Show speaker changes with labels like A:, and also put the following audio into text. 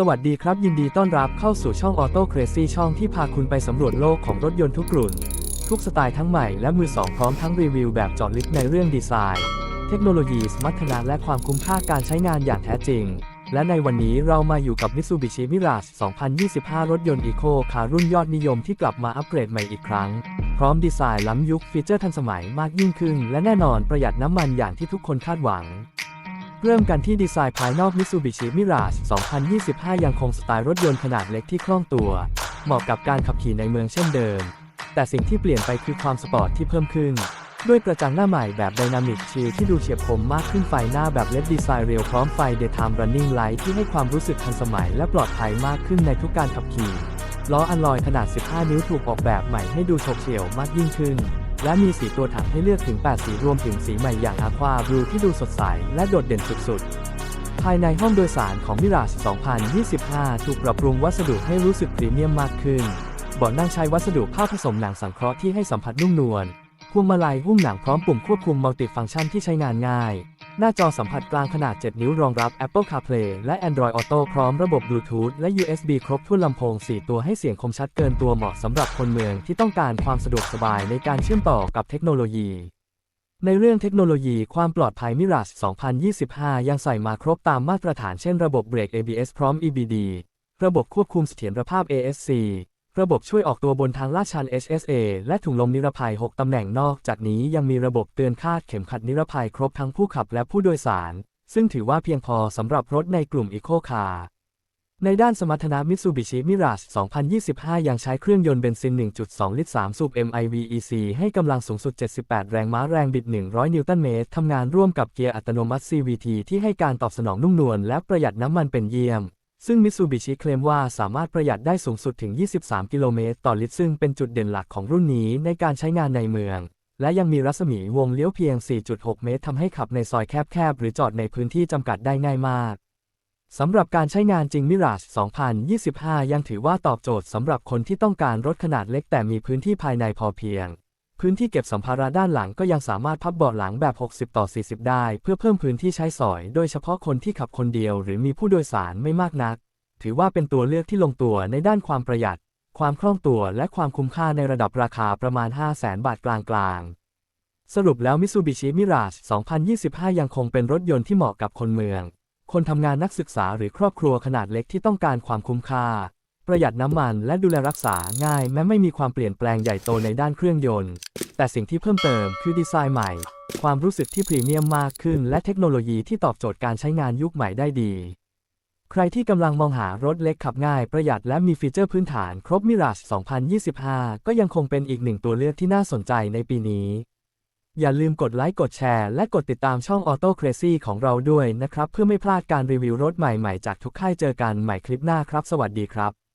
A: สวัสดีครับ ยินดีต้อนรับเข้าสู่ช่อง Auto Crazy ช่องที่พาคุณไปสำรวจโลกของรถยนต์ทุกรุ่น ทุกสไตล์ทั้งใหม่และมือสองพร้อมทั้งรีวิวแบบเจาะลึกในเรื่องดีไซน์ เทคโนโลยีสมรรถนะและความคุ้มค่าการใช้งานอย่างแท้จริง และในวันนี้เรามาอยู่กับ Mitsubishi Mirage 2025 รถยนต์อีโคคารุ่นยอดนิยมที่กลับมาอัปเกรดใหม่อีกครั้ง พร้อมดีไซน์ล้ำยุคฟีเจอร์ทันสมัยมากยิ่งขึ้น และแน่นอนประหยัดน้ำมันอย่างที่ทุกคนคาดหวัง เริ่มกันที่ดีไซน์ภายนอก Mitsubishi Mirage 2025 ยังคงสไตล์รถยนต์ขนาดเล็กที่คล่องตัว เหมาะกับการขับขี่ในเมืองเช่นเดิม แต่สิ่งที่เปลี่ยนไปคือความสปอร์ตที่เพิ่มขึ้น ด้วยกระจังหน้าใหม่แบบไดนามิกชิลที่ดูเฉียบคมมากขึ้นไฟหน้าแบบเลดดีไซน์เรียวพร้อมไฟ Daytime Running Light ที่ให้ความรู้สึกทันสมัยและปลอดภัยมากขึ้นในทุกการขับขี่ล้ออัลลอยขนาด 15 นิ้วถูกออกแบบใหม่ให้ดูโฉบเฉี่ยวมากยิ่งขึ้น และมีสีตัวถังให้เลือกถึง 8 สีรวมถึงสีใหม่อย่างอาควาบลูที่ดูสดใส และโดดเด่นสุดๆ ภายในห้องโดยสารของ Mirage 2025 ถูกปรับปรุงวัสดุให้รู้สึกพรีเมียมมากขึ้นเบาะนั่งใช้วัสดุผ้าผสมหนังสังเคราะห์ที่ให้สัมผัสนุ่มนวลพวงมาลัยหุ้มหนังพร้อมปุ่มควบคุมมัลติฟังก์ชันที่ใช้งานง่าย หน้าจอสัมผัสกลางขนาด 7 นิ้วรองรับ Apple CarPlay และ Android Auto พร้อมระบบ Bluetooth และ USB ครบถ้วนลำโพง 4 ตัวให้เสียงคมชัดเกินตัวเหมาะสำหรับคนเมืองที่ต้องการความสะดวกสบายในการเชื่อมต่อกับเทคโนโลยี ในเรื่องเทคโนโลยีความปลอดภัย Mirage 2025 ยังใส่มาครบตามมาตรฐานเช่นระบบเบรก ABS พร้อม EBD ระบบควบคุมเสถียรภาพ ASC ระบบช่วยออกตัวบนทางลาดชัน HSA และถุงลมนิรภัย 6 ตำแหน่งนอกจากนี้ยังมีระบบเตือนคาดเข็มขัดนิรภัยครบทั้งผู้ขับและผู้โดยสาร ซึ่งถือว่าเพียงพอสำหรับรถในกลุ่ม Eco Car ในด้านสมรรถนะ Mitsubishi Mirage 2025 ยังใช้เครื่องยนต์เบนซิน 1.2 ลิตร 3 สูบ MIVEC ให้กำลังสูงสุด 78 แรงม้าแรงบิด 100 นิวตันเมตร ทำงานร่วมกับเกียร์อัตโนมัติ CVT ที่ให้การตอบสนองนุ่มนวลและประหยัดน้ำมันเป็นเยี่ยม ซึ่ง Mitsubishi เคลมว่าสามารถประหยัดได้สูงสุดถึง 23 กิโลเมตรต่อลิตร ซึ่งเป็นจุดเด่นหลักของรุ่นนี้ในการใช้งานในเมือง และยังมีรัศมีวงเลี้ยวเพียง 4.6 เมตรทำให้ขับในซอยแคบๆ หรือจอดในพื้นที่จำกัดได้ง่ายมาก สำหรับการใช้งานจริง Mirage 2025 ยังถือว่าตอบโจทย์สำหรับคนที่ต้องการรถขนาดเล็กแต่มีพื้นที่ภายในพอเพียง พื้นที่เก็บสัมภาระด้านหลังก็ยังสามารถพับเบาะหลังแบบ 60 ต่อ 40 ได้ เพื่อเพิ่มพื้นที่ใช้สอย โดยเฉพาะคนที่ขับคนเดียวหรือมีผู้โดยสารไม่มากนัก ถือว่าเป็นตัวเลือกที่ลงตัวในด้านความประหยัด ความคล่องตัวและความคุ้มค่าในระดับราคาประมาณ 500,000บาทกลางๆ สรุปแล้ว Mitsubishi Mirage 2025 ยังคงเป็นรถยนต์ที่เหมาะกับคนเมือง คนทำงานนักศึกษาหรือครอบครัวขนาดเล็กที่ต้องการความคุ้มค่า ประหยัดน้ำมันและดูแลรักษาง่ายแม้ไม่มีความเปลี่ยนแปลงใหญ่โตในด้านเครื่องยนต์ แต่สิ่งที่เพิ่มเติมคือดีไซน์ใหม่ ความรู้สึกที่พรีเมียมมากขึ้น และเทคโนโลยีที่ตอบโจทย์การใช้งานยุคใหม่ได้ดี ใครที่กำลังมองหารถเล็กขับง่าย ประหยัดและมีฟีเจอร์พื้นฐานครบ Mirage 2025 ก็ยังคงเป็นอีกหนึ่งตัวเลือกที่น่าสนใจในปีนี้ อย่าลืมกดไลค์กดแชร์และกดติดตามช่อง Auto Crazy ของเราด้วยนะครับ เพื่อไม่พลาดการรีวิวรถใหม่ๆจากทุกค่ายเจอกันใหม่คลิปหน้าครับ สวัสดีครับ